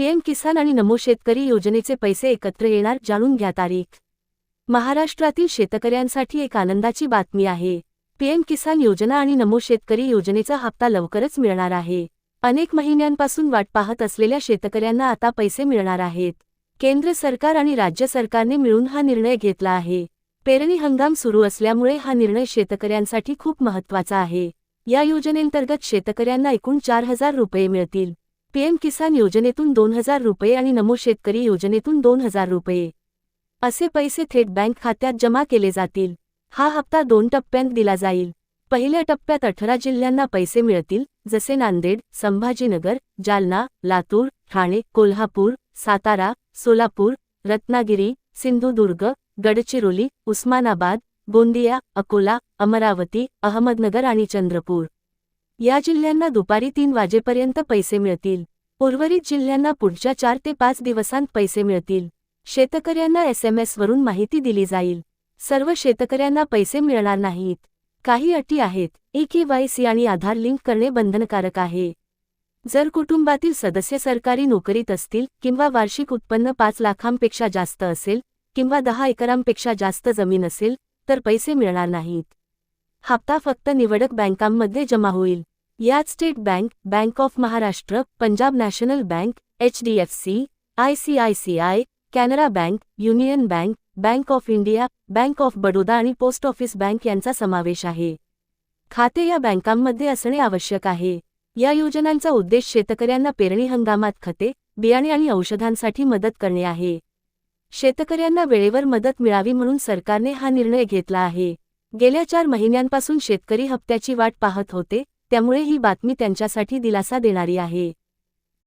PM किसान आणि नमो शेतकरी योजनेचे पैसे एकत्र येणार जाणून घ्या तारीख. महाराष्ट्रातील शेतकऱ्यांसाठी एक आनंदाची बातमी आहे. पीएम किसान योजना आणि नमो शेतकरी योजनेचा हप्ता लवकरच मिळणार आहे. अनेक महिन्यांपासून वाट पाहत असलेल्या शेतकऱ्यांना आता पैसे मिळणार आहेत. केंद्र सरकार आणि राज्य सरकारने मिळून हा निर्णय घेतला आहे. पेरणी हंगाम सुरू असल्यामुळे हा निर्णय शेतकऱ्यांसाठी खूप महत्त्वाचा आहे. या योजनेंतर्गत शेतकऱ्यांना एकूण चार हजार रुपये मिळतील. पीएम किसान योजनेतून दोन हजार रुपये आणि नमो शेतकरी योजनेतून दोन हजार रुपये. असे पैसे थेट बँक खात्यात जमा केले जातील. हा हप्ता दोन टप्प्यांत दिला जाईल. पहिल्या टप्प्यात अठरा जिल्ह्यांना पैसे मिळतील जसे नांदेड संभाजीनगर जालना लातूर ठाणे कोल्हापूर सातारा सोलापूर रत्नागिरी सिंधुदुर्ग गडचिरोली उस्मानाबाद गोंदिया अकोला अमरावती अहमदनगर आणि चंद्रपूर. या जिल्ह्यांना दुपारी तीन वाजेपर्यंत पैसे मिळतील. उर्वरित जिल्ह्यांना पुढच्या चार ते पाच दिवसांत पैसे मिळतील. शेतकऱ्यांना एस वरून माहिती दिली जाईल. सर्व शेतकऱ्यांना पैसे मिळणार नाहीत. काही अटी आहेत. ए के आणि आधार लिंक करणे बंधनकारक आहे. जर कुटुंबातील सदस्य सरकारी नोकरीत असतील किंवा वार्षिक उत्पन्न पाच लाखांपेक्षा जास्त असेल किंवा दहा एकरांपेक्षा जास्त जमीन असेल तर पैसे मिळणार नाहीत. हप्ता फक्त निवडक बँकांमध्ये जमा होईल. यात state bank bank of Maharashtra Punjab national bank H D F C I C I C I Canara bank union bank bank of India bank of Baroda आणि पोस्ट ऑफिस बँक यांचा समावेश आहे. खाते या बँकांमध्ये असणे आवश्यक आहे. या योजनांचा उद्देश शेतकऱ्यांना पेरणी हंगामात खते बियाणे आणि औषधांसाठी मदत करणे आहे. शेतकऱ्यांना वेळेवर मदत मिळावी म्हणून सरकारने हा निर्णय घेतला आहे. गेल्या चार महिन्यांपासून शेतकरी हप्त्याची वाट पाहत होते त्यामुळे ही बातमी त्यांच्यासाठी दिलासा देणारी आहे.